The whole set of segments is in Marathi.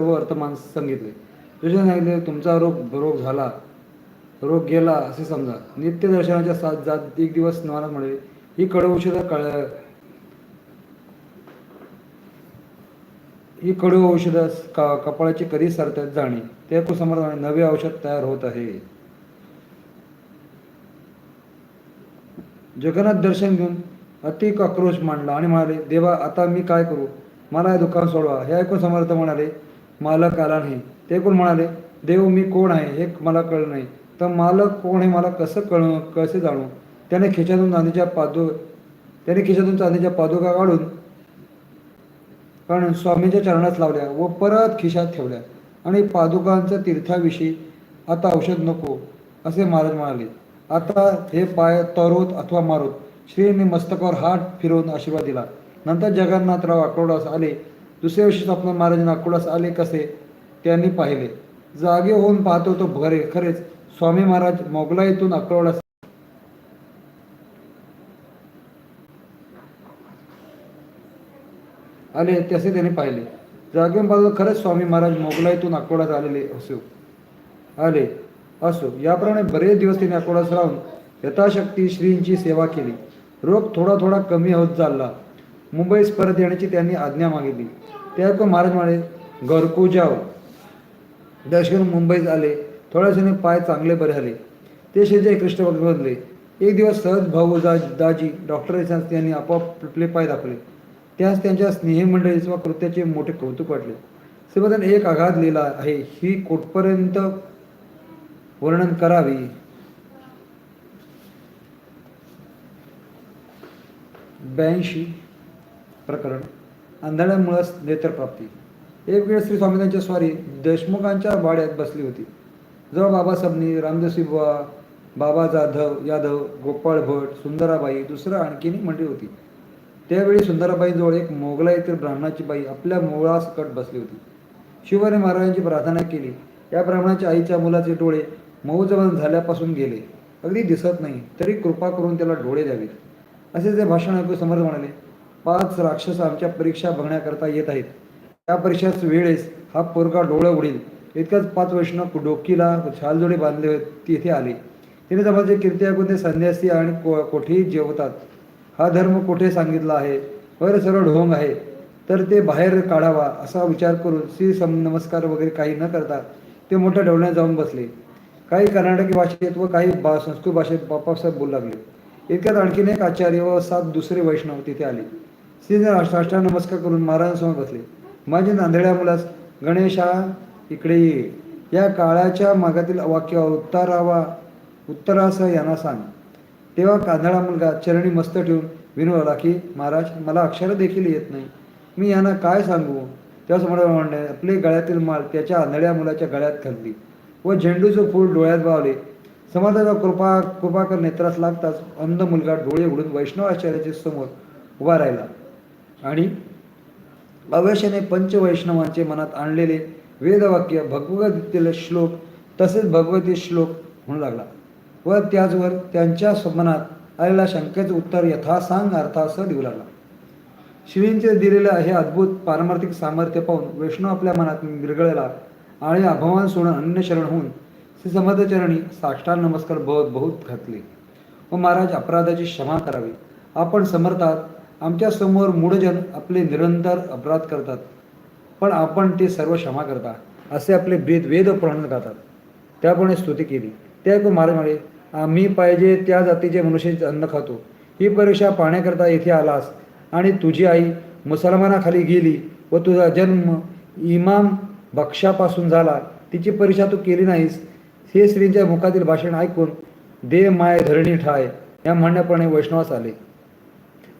सर्व वर्तमान सांगितले. दुसरे सांगितले तुमचा रोग रोग झाला. रोग गेला असे समजा. नित्य दर्शनाच्या सात जात एक दिवस स्नानात म्हणे ही कडू औषध कळ ही कडू औषध का कपाळाची कधी सरतात जाणे? ते ऐकून समर्थाने नवे औषध तयार होत आहे. जगन्नाथ दर्शन घेऊन अति आक्रोश मांडला आणि म्हणाले देवा आता मी काय करू? मला हे दुकान सोडवा. हे ऐकून समर्थ म्हणाले मालक आला नाही. ते पण म्हणाले? देव मी कोण आहे? हे मला कळलं नाही. तर मालक कोण हे मला कसं कळ कसे जाणू? त्याने खिशातून चांदीच्या पादू त्याने खिशातून चांदीच्या पादुका काढून कारण स्वामींच्या चरणात लावल्या व परत खिशात ठेवल्या. आणि पादुकांच्या तीर्थाविषयी आता औषध नको असे महाराज म्हणाले. आता हे पाय तरोत अथवा मारोत. श्रीने मस्तकावर हात फिरवून आशीर्वाद दिला. नंतर जगन्नाथराव आक्रोडास आले दुसऱ्या दिवशी स्वप्न महाराज नागपुरास आले कसे त्यांनी पाहिले. जागे होऊन पाहतो तो भरे खरेच स्वामी महाराज मोगलाईतून अक्रोडास आले तसे त्याने पाहिले. जागेहून पाहतो खरंच स्वामी महाराज मोगलाईतून अकोडात आलेले असो. आले असो. याप्रमाणे बरेच दिवस त्यांनी अकोडात राहून यथाशक्ती श्रींची सेवा केली. रोग थोडा थोडा कमी होत चालला. मुंबईस परत येण्याची त्यांनी आज्ञा मागितली. त्यात ऐकून महाराज म्हणाले घरकुजाव दर्शन मुंबईत आले. थोड्याशाने पाय चांगले बरे झाले. ते शेजारी कृष्ण भक्त बदले एक दिवस सहज भाऊ दा दाजी डॉक्टर यांनी आपोआप आपले पाय दाखवले. त्यास त्यांच्या स्नेही किंवा कृत्याचे मोठे कौतुक वाटले. श्रीमंतांनी एक आघात लिहिला आहे. ही कोठपर्यंत वर्णन करावी. ब्याऐंशी प्रकरण आंधळ्यामुळंच नेत्रप्राप्ती. एक वेळ श्री स्वामींच्या स्वारी देशमुखांच्या वाड्यात बसली होती. जवळ बाबा सबनी बुवा बाबा जाधव यादव गोपाळ भट सुंदराबाई दुसरं आणखीनही मंडळी होती. त्यावेळी सुंदराबाईजवळ एक मोगला येथील ब्राह्मणाची बाई आपल्या मुळासकट बसली होती. शिवाने महाराजांची प्रार्थना केली. या ब्राह्मणाच्या आईच्या मुलाचे डोळे मऊजवन झाल्यापासून गेले. अगदी दिसत नाही तरी कृपा करून त्याला डोळे द्यावेत. असे जे भाषण ऐकून समर्थ म्हणाले पाच राक्षस आमच्या परीक्षा बघण्याकरता येत आहेत. त्या परीक्षाच वेळेस हा पोरगा डोळं उडील इतकंच पाच वैष्णव डोकीला छालजोडे बांधले होते तिथे आले. तिने समाजाचे कीर्ती संन्यासी आणि को कोठेही जेवतात. हा धर्म कोठे सांगितला आहे? वर सर्व ढोंग आहे. तर ते बाहेर काढावा असा विचार करून श्री सम नमस्कार वगैरे काही न करता ते मोठ्या ढवळण्यात जाऊन बसले. काही कर्नाटकी भाषेत व काही बा संस्कृत भाषेत बाप्पासाहेब बोलू लागले. इतक्यात आणखीन एक आचार्य व सात दुसरे वैष्णव तिथे आले. श्रीने राष्ट्राष्टांग नमस्कार करून महाराजांसमोर बसले. माझे नांदेड्या मुलास गणेशा इकडे ये. या काळाच्या मागातील वाक्य उत्तारावा उत्तरासह यांना सांग. तेव्हा कांदळा मुलगा चरणी मस्त ठेवून विनवला की महाराज मला अक्षर देखील येत नाही. मी यांना काय सांगू? तेव्हा समोर म्हणणे आपले गळ्यातील माल त्याच्या आंधळ्या मुलाच्या गळ्यात घालली व झेंडूचं फूल डोळ्यात वावले समाजाचा कृपा कृपाकर नेत्रास लागताच अंध मुलगा डोळे उघडून वैष्णव आचार्याच्या समोर उभा राहिला. आणि अवश्याने पंचवैष्णवांचे मनात आणलेले वेदवाक्य भगवद्गीतेले श्लोक तसेच भगवती श्लोक म्हणू लागला. व त्याचवर त्यांच्या मनात आलेल्या शंकेचं उत्तर यथासांग अर्थासह देऊ लागला. श्रींचे दिलेलं हे अद्भुत पारमार्थिक सामर्थ्य पाहून वैष्णव आपल्या मनात विरगळला आणि अभमान सोडून अन्य शरण होऊन श्री समर्थचरणी साष्टांग नमस्कार बहुत बहुत घातले. व महाराज अपराधाची क्षमा करावी. आपण समर्थात आमच्यासमोर मूढजन आपले निरंतर अपराध करतात. पण आपण ते सर्व क्षमा करता असे आपले वेद वेद पुराण गातात त्याप्रमाणे स्तुती केली. त्या ऐकून महाराज म्हणाले आम्ही पाहिजे त्या जातीचे मनुष्याचे अन्न खातो. ही परीक्षा पाहण्याकरता येथे आलास आणि तुझी आई मुसलमानाखाली गेली व तुझा जन्म इमाम बक्षापासून झाला. तिची परीक्षा तू केली नाहीस. हे श्रींच्या मुखातील भाषण ऐकून दे माय धरणी ठाय या म्हणण्याप्रमाणे वैष्णवास आले.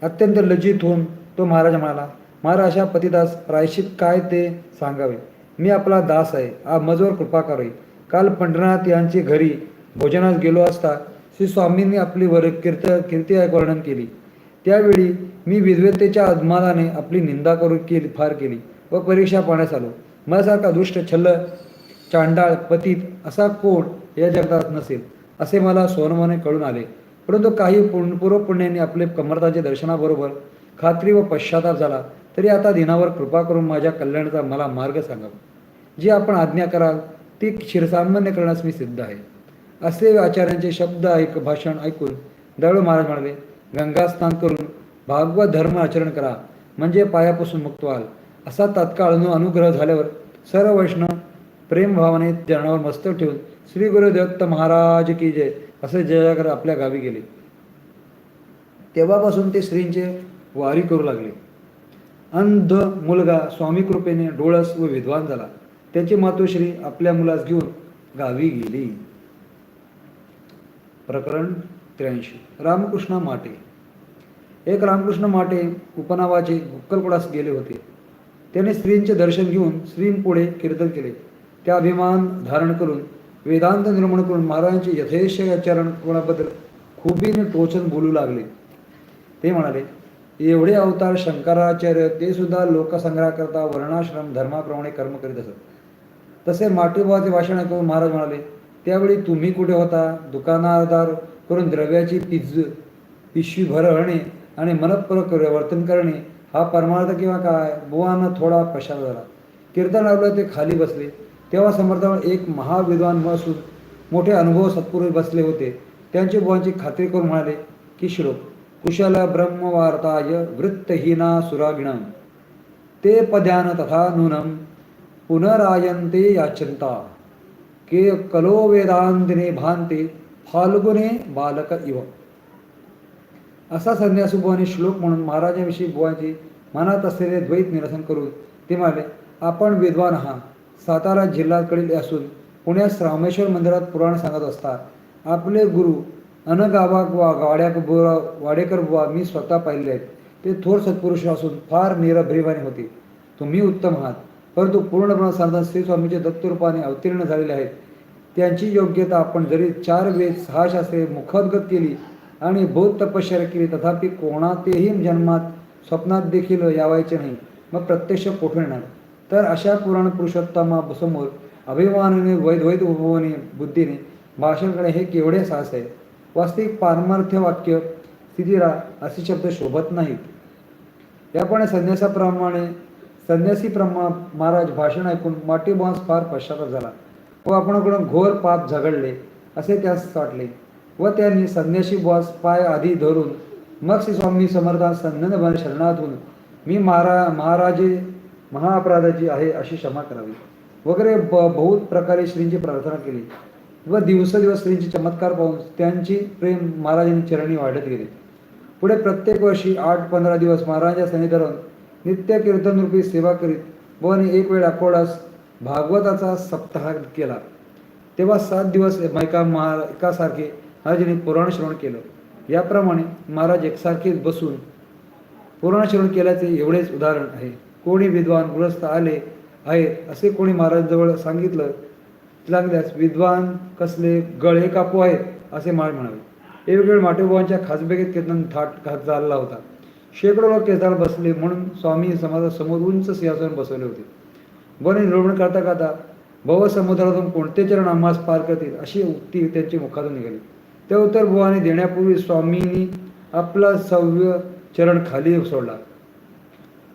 अत्यंत लज्जित होऊन तो महाराज म्हणाला महाराज अशा पतिदास प्रायश्चित काय ते सांगावे? मी आपला दास आहे आ मजवर कृपा करावी काल पंढरनाथ यांची घरी भोजनात गेलो असता श्री स्वामींनी आपली वर कीर्त कीर्ती वर्णन केली. त्यावेळी मी विद्वत्तेच्या अजमानाने आपली निंदा करू केली फार केली व परीक्षा पाहण्यास आलो. माझ्यासारखा दुष्ट छल्ल चांडाळ पतीत असा कोण या जगतात नसेल असे मला सोनमाने कळून आले. परंतु काही पुण्य पूर्वपुण्याने आपले कमरताच्या दर्शनाबरोबर खात्री व पश्चाताप झाला तरी आता दिनावर कृपा करून माझ्या कल्याणाचा मला मार्ग सांगावा जी आपण आज्ञा कराल ती शिरसामान्य करण्यास मी सिद्ध आहे. असे आचार्यांचे शब्द ऐक भाषण ऐकून दळू महाराज म्हणाले गंगा स्नान करून भागवत धर्म आचरण करा म्हणजे पायापासून मुक्त व्हाल. असा तात्काळ अनु अनुग्रह झाल्यावर सर्व वैष्णव प्रेमभावाने चरणावर मस्तक ठेवून श्री गुरुदत्त महाराज की जय. असे जयकर आपल्या गावी गेले. तेव्हापासून ते स्त्रींचे वारी करू लागले. अंध मुलगा स्वामी कृपेने डोळस व विद्वान झाला. त्याची मातोश्री आपल्या मुलास घेऊन गावी गेली. प्रकरण त्र्याऐंशी. रामकृष्ण माटे. एक रामकृष्ण माटे उपनावाचे गुक्कलकोडास गेले होते. त्याने स्त्रींचे दर्शन घेऊन स्त्रींपुढे कीर्तन केले. त्या अभिमान धारण करून वेदांत निर्माण करून महाराजांचे यथेश आचरण कोणाबद्दल खुबीने टोचन बोलू लागले. ते म्हणाले एवढे अवतार शंकराचार्य ते सुद्धा लोकसंग्रहाकरता वर्णाश्रम धर्माप्रमाणे कर्म करीत असत. तसे माटुबाचे भाषण करून महाराज म्हणाले त्यावेळी तुम्ही कुठे होता? दुकानादार करून द्रव्याची पिज पिशवी भरणे आणि मनपूर्वक वर्तन करणे हा परमार्थ किंवा काय? बुवांना थोडा प्रशाद झाला. कीर्तन लावलं ते खाली बसले. तेव्हा समर्थावर एक महाविद्वान असून मोठे अनुभव सत्पुरुष बसले होते. त्यांची बुवांची खात्री करून म्हणाले की श्लोक कुशल ब्रह्मवार्ताय वृत्तहीना सुरागिणम। ते पद्यान तथा नूनम पुनरायन्ते याचंता के कलो वेदांतिने भांते फाल्गुने बालक इव। असा संन्यासू श्लोक म्हणून महाराजांविषयी बुवांची मनात असलेले द्वैत निरसन करून ते म्हणाले आपण विद्वान आहात. सातारा जिल्ह्याकडील असून पुण्यात रामेश्वर मंदिरात पुराण सांगत असतात. आपले गुरु अनगावा वा गाड्या बुवा वाडेकर बुवा मी स्वतः पाहिले आहेत. ते थोर सत्पुरुष असून फार निरभ्रिमाने होते. तुम्ही उत्तम आहात. परंतु पूर्णपणे सांगतात श्री स्वामीचे दत्तरूपाने अवतीर्ण झालेले आहेत. त्यांची योग्यता आपण जरी चार वेद सहा शास्त्रे मुखोद्गत केली आणि बौद्ध तपश्चर्या केली तथापि कोणातेही जन्मात स्वप्नात देखील यावायचे नाही. मग प्रत्यक्ष कोठे येणार? तर अशा पुराण पुरुषोत्तमासमोर अभिमानाने वैध वैध बुद्धीने भाषण करणे हे केवढे साहस आहे वास्तविक पारमार्थ्य वाक्य स्थितीरा असे शब्द शोभत नाहीत. यापणे संन्यासाप्रमाणे संन्यासी प्रमा महाराज भाषण ऐकून माटी बॉन्स फार पश्चाताप झाला व आपणाकडून घोर पाप झगडले असे त्यास वाटले व त्यांनी संन्यासी बॉस पाय आधी धरून मग श्री स्वामी समर्थान संनन शरणातून मी महारा महाराजे महाअपराधाची आहे अशी क्षमा करावी. वगैरे ब बहुत प्रकारे श्रींची प्रार्थना केली. व दिवसादिवस श्रींचे चमत्कार पाहून त्यांची प्रेम महाराजांनी चरणी वाढत गेले. पुढे प्रत्येक वर्षी आठ पंधरा दिवस महाराजांच्या सन्निधान नित्य कीर्तनरूपी सेवा करीत व एक वेळ अकोडास भागवताचा सप्ताह केला. तेव्हा सात दिवस एका महा एकासारखे महाराजांनी पुराण श्रवण केलं. याप्रमाणे महाराज एकसारखेच बसून पुराण श्रवण केल्याचे एवढेच उदाहरण आहे. कोणी विद्वान गृहस्थ आले आहेत असे कोणी महाराजांजवळ सांगितलं लागल्यास विद्वान कसले गळे कापू आहेत असे माळ म्हणावे एक माटेबुवांच्या खासबेगेत केतन थाट घात चालला होता. शेकडो लोक केसाला बसले म्हणून स्वामी समाजासमोर उंच सिंहासन बसवले होते. बने निरूपण करता करता भव समुद्रातून कोणते चरण आम्हास पार करतील अशी उक्ती त्यांच्या मुखातून निघाली. त्या उत्तर भुवाने देण्यापूर्वी स्वामींनी आपला सव्य चरण खाली सोडला.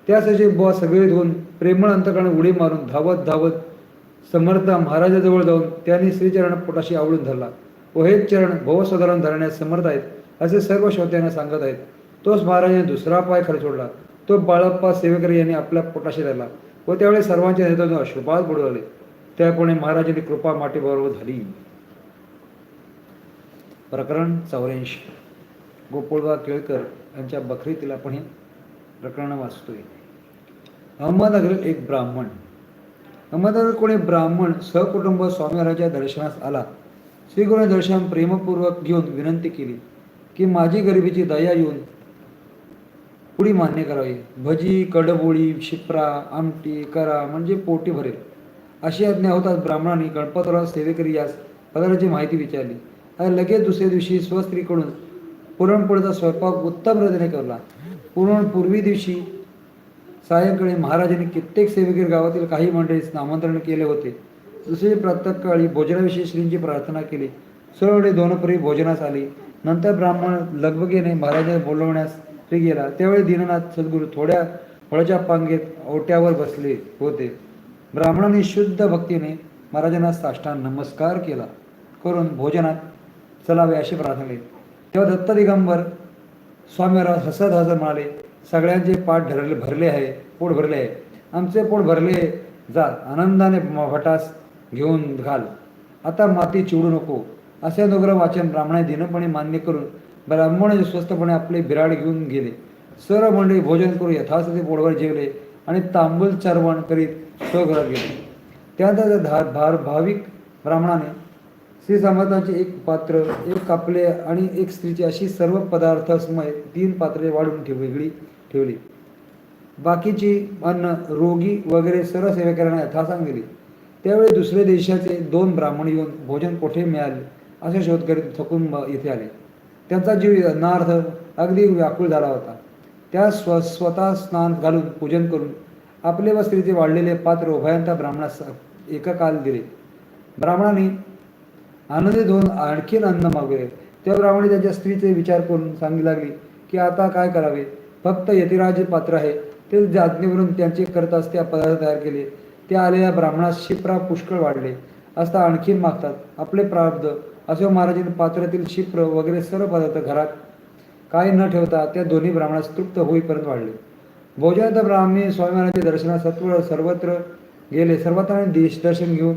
त्यासाठी बुवा सगळे धुवून प्रेमळ अंतकरण उडी मारून धावत धावत समर्थ महाराजाजवळ जाऊन त्यांनी श्रीचरण पोटाशी आवडून धरला. व हेच चरण भवसाधारण धरण्यास समर्थ आहेत असे सर्व श्रोत्यांना सांगत आहेत. तोच महाराजाने दुसरा पाय खर सोडला. तो बाळप्पा सेवेकरी यांनी आपल्या पोटाशी धरला व त्यावेळी सर्वांच्या नेत्यातून अश्रुपात बुडवले. त्यापुढे महाराजांनी कृपा माटीबरोबर झाली. प्रकरण चौऱ्याऐंशी. गोपोळबा केळकर यांच्या बखरीतील आपण हे प्रकरण वाचतोय. अहमदनगर एक ब्राह्मण. अहमदनगर कोणी ब्राह्मण सहकुटुंब स्वामीवाराच्या दर्शनास आला. श्रीगुरू दर्शन प्रेमपूर्वक घेऊन विनंती केली की माझी गरिबीची दया येऊन पुढी मान्य करावी. भजी कडबोळी शिप्रा आमटी करा म्हणजे पोटी भरेल. अशी आज्ञा होताच ब्राह्मणांनी गणपतराव सेवेकरी यास पदार्थाची माहिती विचारली. आणि लगेच दुसऱ्या दिवशी स्वस्त्रीकडून पुरणपोळीचा स्वयंपाक उत्तम रीतीने करला. पुरण पूर्वी दिवशी सायंकाळी महाराजांनी कित्येक सेवेकरी गावातील काही मंडळीस नामांतरण केले होते. दुसरी प्रातकाळी भोजनाविषयी श्रींची प्रार्थना केली. सर्वडे दोनपरी भोजनास आली. नंतर ब्राह्मण लगबगीने महाराजांना बोलवण्यास ते गेला. त्यावेळी दीननाथ सद्गुरू थोड्या फळाच्या पांगेत ओट्यावर बसले होते. ब्राह्मणांनी शुद्ध भक्तीने महाराजांना साष्टांग नमस्कार केला. करून भोजनात चलावे अशी प्रार्थना केली. तेव्हा दत्त दिगंबर स्वामी हसत हसत म्हणाले सगळ्यांचे पाठ धरले भरले आहे पोट भरले आहे आमचे पोट भरले जात आनंदाने भटास घेऊन घाल. आता माती चिवडू नको. असे अनुग्रह वाचन ब्राह्मणाने दिनपणे मान्य करून ब्राह्मण स्वस्तपणे आपले बिराड घेऊन गेले. सर्व मंडळी भोजन करून ते पोटभर जेवले आणि तांबूल चारवण करीत स्वघरात गेले. त्यानंतर धा भार भाविक ब्राह्मणाने श्री समर्थांचे एक पात्र एक कापले आणि एक स्त्रीची अशी सर्व पदार्थासमय तीन पात्रे वाढून ठेव वेगळी ठेवली. बाकीची अन्न रोगी वगैरे सर्व सेवेकरांना यथा सांगितली त्यावेळी दुसऱ्या देशाचे दोन ब्राह्मण येऊन भोजन कोठे मिळाले असे शोध करीत थकून इथे आले. त्यांचा जीव अन्नार्थ अगदी व्याकुळ झाला होता. त्या स्व स्वतः स्नान घालून पूजन करून आपले व स्त्रीचे वाढलेले पात्र उभयांता ब्राह्मणास एककाल दिले. ब्राह्मणाने आनंदित होऊन आणखीन अन्न मागवले. त्या ब्राह्मणी त्याच्या स्त्रीचे विचार करून सांगू लागली की आता काय करावे? फक्त यतिराज पात्र आहे. ते जाज्ञेवरून त्यांचे करताच त्या पदार्थ तयार केले. ते आलेल्या ब्राह्मणास शिप्रा पुष्कळ वाढले. असता आणखीन मागतात आपले प्रारब्ध. असे महाराजांनी पात्रातील शिप्र वगैरे सर्व पदार्थ घरात काय न ठेवता त्या दोन्ही ब्राह्मणास तृप्त होईपर्यंत वाढले. भोजनात ब्राह्मणी स्वामी दर्शनास सत्वर सर्वत्र गेले. सर्वत्र देश दर्शन घेऊन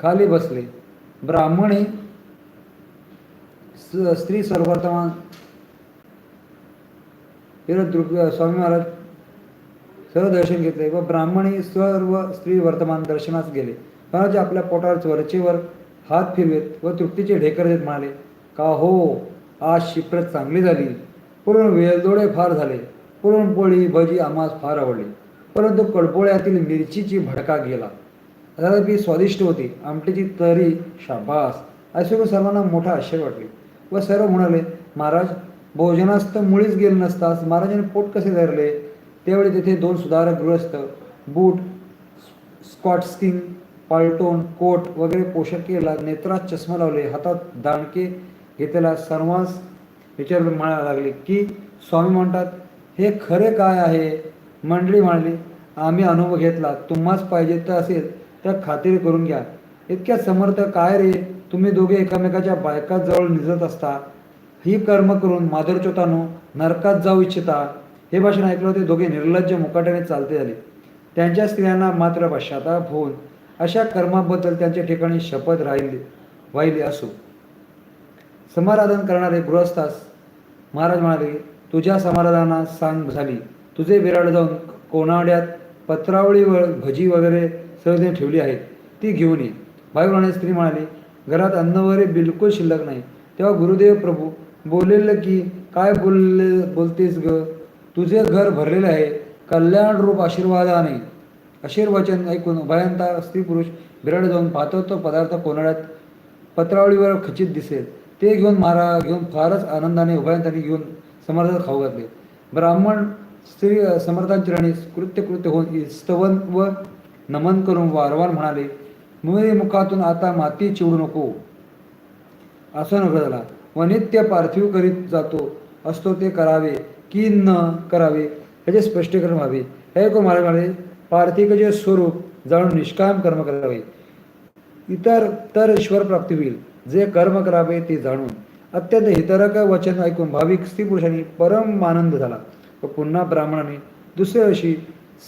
खाली बसले. ब्राह्मणी स- स्त्री सर्ववर्तमान फिरत दृप- स्वामी महाराज सर्व दर्शन घेतले व ब्राह्मणी सर्व स्त्री वर्तमान दर्शनास गेले. महाराज आपल्या पोटावर वरचेवर हात फिरवेत व तृप्तीचे ढेकर देत म्हणाले का हो? आज शिप्रत चांगली झाली. पुरण वेलदोडे फार झाले. पुरणपोळी भजी आम्हास फार आवडली. परंतु कडपोळ्यातील मिरचीची भडका गेला. तथापि स्वादिष्ट होती. आमटीची तरी शाबास. असे सर्वांना मोठा आश्चर्य वाटले व सर्व म्हणाले महाराज भोजनास्त मुळीच गेले नसतास महाराजांनी पोट कसे धरले? त्यावेळी तेथे दोन सुधारक गृहस्थ बूट स्कॉटस्किंग पालटोन कोट वगैरे पोषक केला नेत्रात चष्मा लावले हातात दांडके घेतलेला सर्वांस विचार म्हणायला लागले की स्वामी म्हणतात हे खरे काय आहे? मंडळी म्हणाली आम्ही अनुभव घेतला तुम्हाच पाहिजे तर असेल तर खात्री करून घ्या. इतक्या समर्थ काय रे? तुम्ही दोघे एकमेकाच्या बायकाजवळ निजत असता. ही कर्म करून माधुरचोतानो नरकात जाऊ इच्छिता. हे भाषण ऐकलं ते दोघे निर्लज्ज मुकाट्याने चालते झाले. त्यांच्या स्त्रियांना मात्र पश्चाताप होऊन अशा कर्माबद्दल त्यांच्या ठिकाणी शपथ राहिली वाहिली असो. समाराधन करणारे गृहस्थास महाराज म्हणाले तुझ्या समाराधना सांग झाली. तुझे विराड जाऊन कोणाड्यात पत्रावळीवर भजी वगैरे सर्व ठेवली आहेत ती घेऊन ये. भाई स्त्री म्हणाली घरात अन्न वगैरे बिलकुल शिल्लक नाही. तेव्हा गुरुदेव प्रभू बोललेलं की काय बोलले बोलतेस ग? तुझे घर भरलेले आहे. कल्याण रूप आशीर्वादाने. आशीर्वचन ऐकून उभयंता स्त्री पुरुष बिराड जाऊन पाहतो तो पदार्थ कोनाड्यात पत्रावळीवर खचित दिसेल. ते घेऊन मारा घेऊन फारच आनंदाने उभयंतांनी घेऊन समर्थात खाऊ घातले. ब्राह्मण स्त्री समर्थांची राणी कृत्य कृत्य होऊन स्तवन व नमन करून वारंवार म्हणाले मुळे मुखातून आता माती चिवडू नको. असं नगर झाला व नित्य पार्थिव करीत जातो असतो ते करावे की न करावे याचे स्पष्टीकरण व्हावे. हे ऐकून महाराज म्हणाले पार्थिकचे स्वरूप जाणून निष्काम कर्म करावे. इतर तर ईश्वर प्राप्ती होईल. जे कर्म करावे ते जाणून. अत्यंत हितरक वचन ऐकून भाविक स्त्री पुरुषांनी परम आनंद झाला. व पुन्हा ब्राह्मणाने दुसऱ्या दिवशी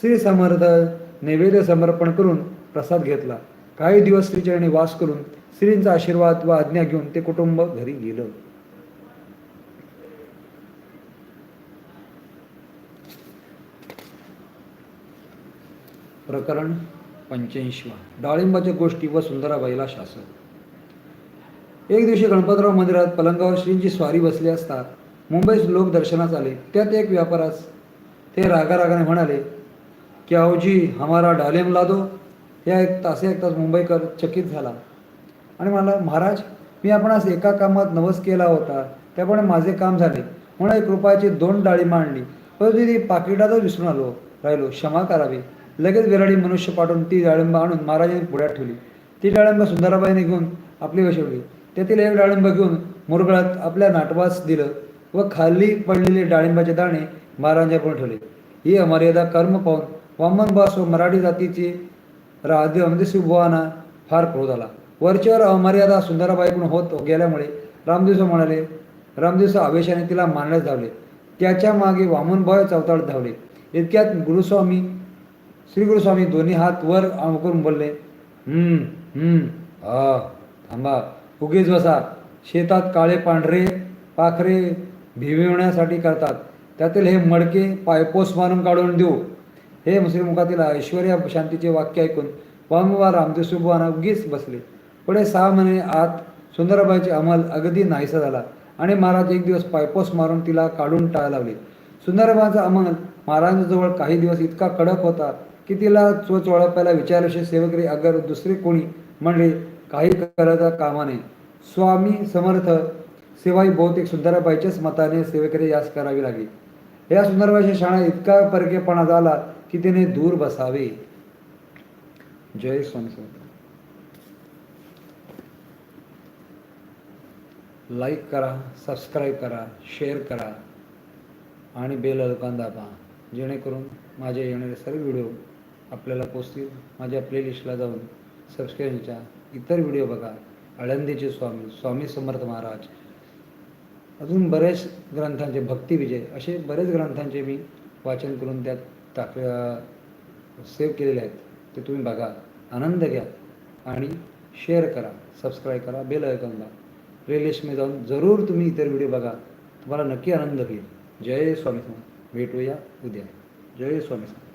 श्री समर्थ नैवेद्य समर्पण करून प्रसाद घेतला. काही दिवस श्रीचरणी वास करून श्रींचा आशीर्वाद व आज्ञा घेऊन ते कुटुंब घरी गेलं. प्रकरण पंच्याऐंशी डाळिंबाच्या गोष्टी व सुंदराबाईला शासन. एक दिवशी गणपतराव मंदिरात पलंगावर श्रींची स्वारी बसली असता मुंबईत लोक दर्शनास आले. त्यात एक व्यापारास ते रागारागाने म्हणाले की अहोजी हमारा डालिम लादो. हे तास एक तास मुंबईकर चकित झाला. आणि मला महाराज मी आपणास एका कामात नवस केला होता त्यामुळे माझे काम झाले. म्हणून एक रुपयाची दोन डाळी मांडली. परंतु ती पाकिटातच विसरून आलो राहिलो. क्षमा करावी. लगेच विराडी मनुष्य पाठवून ती डाळिंब आणून महाराजांनी पुढ्यात ठेवली. ती डाळिंब सुंदराबाईने घेऊन आपली वशवली त्यातील एक डाळिंब घेऊन मुरगळात आपल्या नाटवास दिलं व खाली पडलेले डाळिंबाचे दाणे महाराजांपुढे ठेवले. ही अमर्यादा कर्म पाहून वामनबास व मराठी जातीचे राहदेव म्हणजे शिवभुवाना फार क्रोध आला. वरच्यावर अमर्यादा सुंदराबाईकडून होत गेल्यामुळे रामदेवसो म्हणाले रामदेव आवेशाने तिला मारण्यास धावले. त्याच्यामागे वामनभाव चवताळ धावले. इतक्यात गुरुस्वामी श्री गुरुस्वामी दोन्ही हात वर करून बोलले हम्म हम्म हा थांबा उगीच बसा. शेतात काळे पांढरे पाखरे भिविवण्यासाठी करतात. त्यातील हे मडके पायपोस मारून काढून देऊ. हे मुस्लिमुखातील ऐश्वर्या शांतीचे वाक्य ऐकून वामवा रामदेव सुबुवाना उगीच बसले. पुढे सहा महिने आत सुंदराबाईचे अंमल अगदी नाहीसा झाला आणि महाराज एक दिवस पायपोस मारून तिला काढून टाळा लावली. सुंदराबाईचा अंमल महाराजांजवळ काही दिवस इतका कडक होता की तिला चोच ओळखायला विचारशी सेवकरी अगर दुसरे कोणी म्हणले काही करायचा कामा नये. स्वामी समर्थ सेवाही बहुतेक सुंदराबाईच्याच मताने सेवेकरी यास करावी लागली. या सुंदरबाईच्या शाळा इतका परकेपणा झाला की तिने दूर बसावे. जय स्वामी समर्थ लाईक करा सबस्क्राईब करा शेअर करा आणि बेल ऐकून दाबा जेणेकरून माझे येणारे सर्व व्हिडिओ आपल्याला पोचतील. माझ्या प्लेलिस्टला जाऊन सबस्क्रिप्शनच्या इतर व्हिडिओ बघा. आळंदीचे स्वामी स्वामी समर्थ महाराज. अजून बरेच ग्रंथांचे भक्तिविजय असे बरेच ग्रंथांचे मी वाचन करून त्यात टाक सेव्ह केलेले आहेत. ते तुम्ही बघा आनंद घ्या आणि शेअर करा सबस्क्राईब करा बेल ऐकून दाबा. प्लेलिस्टमध्ये जाऊन जरूर तुम्ही इतर व्हिडिओ बघा. तुम्हाला नक्की आनंद होईल. जय स्वामी समर्थ. भेटूया उद्या. जय स्वामी समर्थ.